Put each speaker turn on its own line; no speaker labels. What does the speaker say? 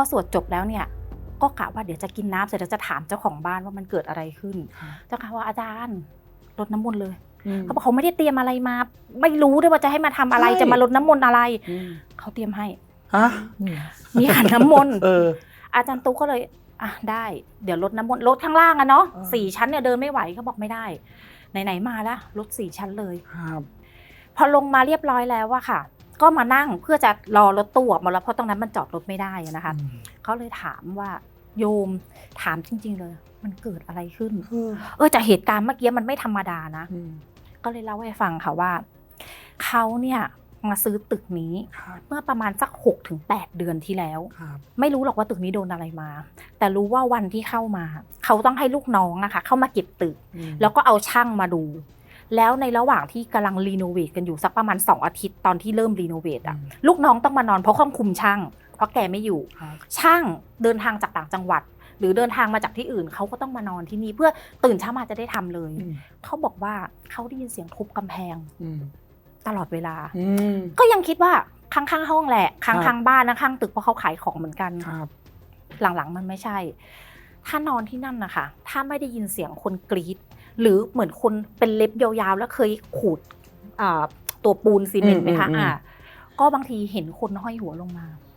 อสวดจบแล้วเนี่ยก็กะว่าเดี๋ยวจะกินน้ำเสร็จแล้วจะถามเจ้าของบ้านว่ามันเกิดอะไรขึ้น เจ้าค่ะว่าอาจารย์รดน้ำมนต์เลยเขาบอกเขาไม่ได้เตรียมอะไรมา ไม่รู้ด้วยว่าจะให้มาทำอะไร
ใช่
จะมารดน้ำมนต์อะไร
อืม
เขาเตรียมให้
ฮะ
มีขันน้ำมนต์
เออ
อาจารย์ตุ๊กก็เลยอะได้ เดี๋ยวลดน้ำมนต์ลดข้างล่างอะเนาะ
อ่า
สี่ชั้นเนี่ยเดินไม่ไหวเขาบอกไม่ได้ไหนๆมาแล้วลดสี่ชั้นเลย
ครับ
พอลงมาเรียบร้อยแล้วอะค่ะ ก็มานั่งเพื่อจะรอรถตู้ออกมาแล้วเพราะตรงนั้นมันจอดรถไม่ได้อะนะคะเขาเลยถามว่าโยมถามจริง ๆ เลย มันเกิดอะไรขึ้น
เออ
เออจากเหตุการณ์เมื่อกี้มันไม่ธรรมดานะ
อืม
ก็เลยเล่าให้ฟังค่ะว่าเขาเนี่ยมาซื้อตึกนี้
ครับ
เมื่อประมาณสักหกถึงแปดเดือนที่แล้ว
ครับ
ไม่รู้หรอกว่าตึกนี้โดนอะไรมา แต่รู้ว่าวันที่เข้ามา เขาต้องให้ลูกน้องอะค่ะเข้ามาเก็บตึก
อืม
แล้วก็เอาช่างมาดู แล้วในระหว่างที่กำลังรีโนเวทกันอยู่สักประมาณ 2 อาทิตย์ตอนที่เริ่มรีโนเวทอะลูกน้องต้องมานอนเพราะข้องคุมช่าง เพราะแกไม่อยู่
ครับ
ช่างเดินทางจากต่างจังหวัด หรือเดินทางมาจากที่อื่นเขาก็ต้องมานอนที่นี่เพื่อตื่นเช้ามาจะได้ทำเลย
อืม
เขาบอกว่าเขาได้ยินเสียงทุบกำแพง
อืม
ตลอดเวลา
อืม
ก็ยังคิดว่าข้างๆห้องแหละข้
ครัา
ง
บ
ๆบ้านนะข้างตึกเพราะเขาขายของเหมือนกัน
ครับ
หลังๆมันไม่ใช่ ถ้านอนที่นั่นนะคะถ้าไม่ได้ยินเสียงคนกรีดหรือเหมือนคนเป็นเล็บยาวๆ แล้วเคยขูดอ่าตัวปูนซีเมนต์ไหมคะ
อืมอืมอืม
อ่าก็บางทีเห็นคนห้อยหัวลงมา
อ